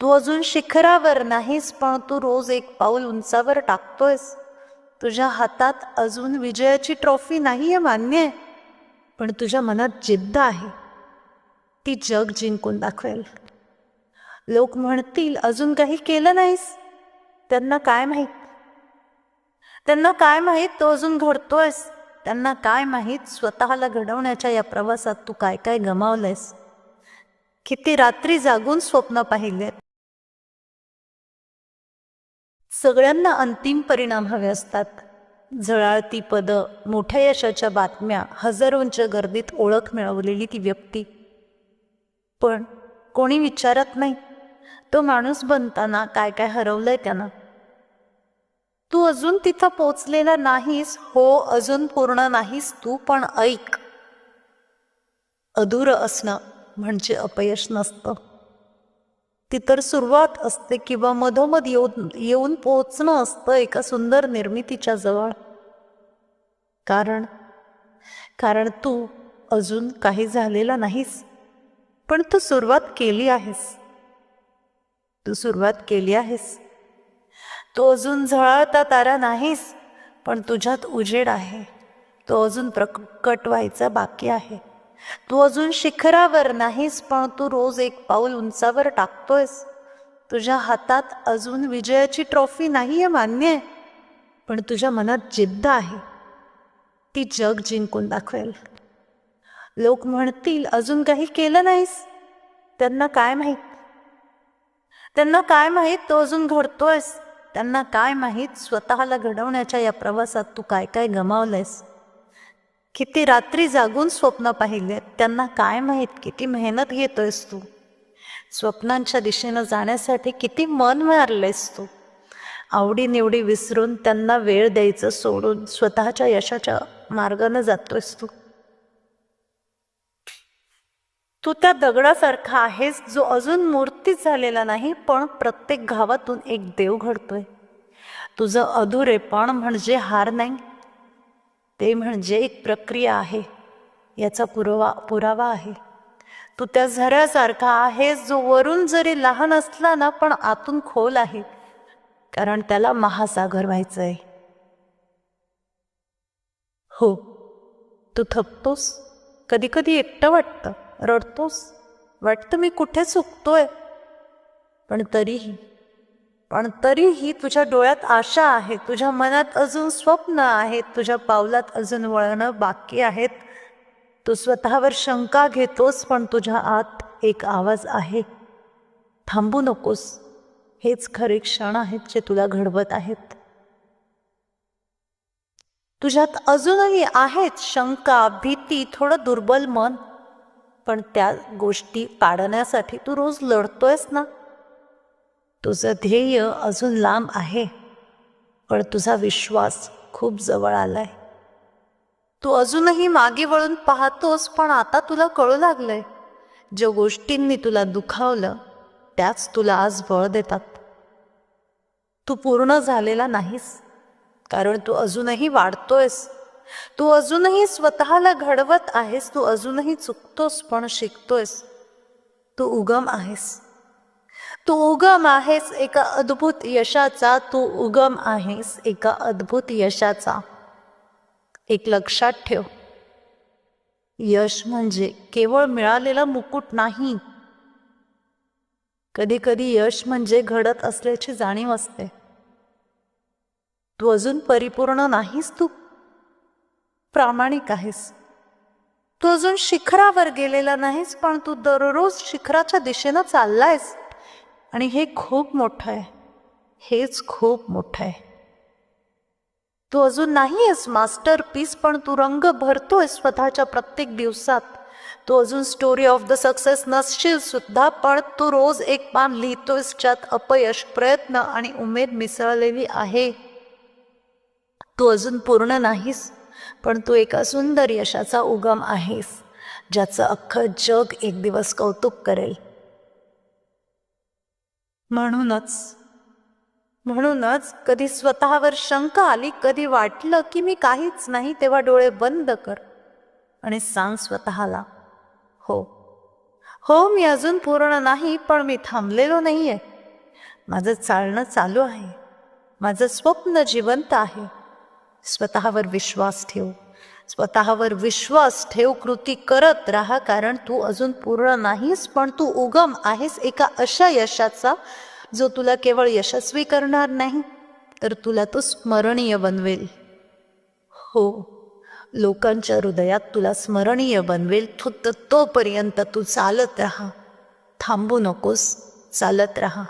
तू अजून शिखरावर नाहीस पण तू रोज एक पाऊल उंचावर टाकतोयस. तुझ्या हातात अजून विजयाची ट्रॉफी नाहीये मान्य. आहे पण तुझ्या मनात जिद्द आहे. ती जग जिंकून दाखवेल. लोक म्हणतील अजून काही केलं नाहीस. त्यांना काय माहीत? त्यांना काय माहीत तो अजून घडतोयस? त्यांना काय माहीत स्वतःला घडवण्याच्या या प्रवासात तू काय काय गमावलंयस? किती रात्री जागून स्वप्न पाहिलेत. सगळ्यांना अंतिम परिणाम हवे असतात. झळाळती पदं मोठ्या यशाच्या बातम्या हजारोंच्या गर्दीत ओळख मिळवलेली ती व्यक्ती. पण कोणी विचारत नाही तो माणूस बनताना काय काय हरवलंय त्यानं. तू अजून तिथं पोचलेला नाहीस हो अजून पूर्ण नाहीस तू पण ऐक. अधूर असणं म्हणजे अपयश नसतं. ती तर सुरुवात असते किंवा मधोमध येऊन येऊन पोचणं असतं एका सुंदर निर्मितीच्या जवळ. कारण कारण तू अजून काही झालेला नाहीस पण तू सुरुवात केली आहेस. तू सुरुवात केली आहेस. तो अजून झळाळता तारा नाहीस पण तुझ्यात उजेड आहे. तो अजून प्रकट व्हायचा बाकी आहे. तू अजून शिखरावर नाहीस पण तू रोज एक पाऊल उंचावर टाकतोयस. तुझ्या हातात अजून विजयाची ट्रॉफी नाहीये मान्य आहे पण तुझ्या मनात जिद्द आहे. ती जग जिंकून दाखवेल. लोक म्हणतील अजून काही केलं नाहीस. त्यांना काय माहीत? त्यांना काय माहीत तो अजून घडतोयस? त्यांना काय माहीत स्वतःला घडवण्याच्या या प्रवासात तू काय काय गमावलंयस? किती रात्री जागून स्वप्न पाहिलेत त्यांना काय माहीत? किती मेहनत घेतोयस तू? स्वप्नांच्या दिशेनं जाण्यासाठी किती मन मारलेस तू? आवडीनिवडी विसरून त्यांना वेळ द्यायचं सोडून स्वतःच्या यशाच्या मार्गानं जातोयस तू? तू त्या दगडासारखा आहेस जो अजून मूर्तीच झालेला नाही पण प्रत्येक गावातून एक देव घडतोय. तुझं अधुरेपण म्हणजे हार नाही. ते म्हणजे एक प्रक्रिया आहे. याचा पुरावा पुरावा आहे. तू त्या झऱ्यासारखा आहेस जो वरून जरी लहान असला ना पण आतून खोल आहे. कारण त्याला महासागर व्हायचं आहे हो. तू थकतोस? कधी कधी एकटं वाटतं. रडतोस? वाटतं मी कुठे चुकतोय? पण तरीही पण तरीही तुझ्या डोळ्यात आशा आहे तुझ्या मनात अजून स्वप्न आहेत तुझ्या पावलात अजून वळणं बाकी आहेत. तू स्वतःवर शंका घेतोस पण तुझ्या आत एक आवाज आहे. थांबू नकोस. हेच खरे क्षण आहेत जे तुला घडवत आहेत. तुझ्यात अजूनही आहेत शंका भीती थोडं दुर्बल मन. पण त्या गोष्टी काढण्यासाठी तू रोज लढतोयस ना? तुझं ध्येय अजून लांब आहे पण तुझा विश्वास खूप जवळ आलाय. तू अजूनही मागे वळून पाहतोस पण आता तुला कळू लागलंय. ज्या गोष्टींनी तुला दुखावलं त्याच तुला आज बळ देतात. तू पूर्ण झालेला नाहीस कारण तू अजूनही वाढतोयस. तू अजूनही स्वतःला घडवत आहेस तू अजूनही चुकतोस पण शिकतोयस. तू उगम आहेस. तू उगम आहेस एका अद्भुत यशाचा. तू उगम आहेस एका अद्भुत यशाचा. एक लक्षात ठेव. यश म्हणजे केवळ मिळालेला मुकुट नाही. कधी कधी यश म्हणजे घडत असल्याची जाणीव असते. तू अजून परिपूर्ण नाहीस तू. प्रामाणिक आहेस. तू अजून शिखरावर गेलेला नाहीस पण तू दररोज शिखराच्या दिशेनं चाललायस. आणि हे खूप मोठं आहे. हेच खूप मोठं आहे. तू अजून नाही आहेस मास्टर पीस पण तू रंग भरतोय स्वतःच्या प्रत्येक दिवसात. तू अजून स्टोरी ऑफ द सक्सेस नसशील सुद्धा पण तू रोज एक पान लिहितोयस ज्यात अपयश प्रयत्न आणि उमेद मिसळलेली आहे. तू अजून पूर्ण नाहीस पण तू एका सुंदर यशाचा उगम आहेस ज्याचं अख्खं जग एक दिवस कौतुक करेल. म्हणूनच. म्हणूनच कधी स्वतःवर शंका आली कधी वाटलं की मी काहीच नाही तेव्हा डोळे बंद कर आणि सांग स्वतःला हो हो मी अजून पूर्ण नाही पण मी थांबलेलो नाहीये. माझं चालणं चालू आहे. माझं स्वप्न जिवंत आहे. स्वतःवर विश्वास ठेव. स्वतःवर विश्वास ठेव कृती करत राहा कारण तू अजून पूर्ण नाहीस पण तू उगम आहेस एका अशा यशाचा जो तुला केवळ यशस्वी करणार नाही तर तुला तो स्मरणीय बनवेल. हो लोकांच्या हृदयात तुला स्मरणीय बनवेल तू तोपर्यंत तू चालत राहा. थांबू नकोस चालत राहा.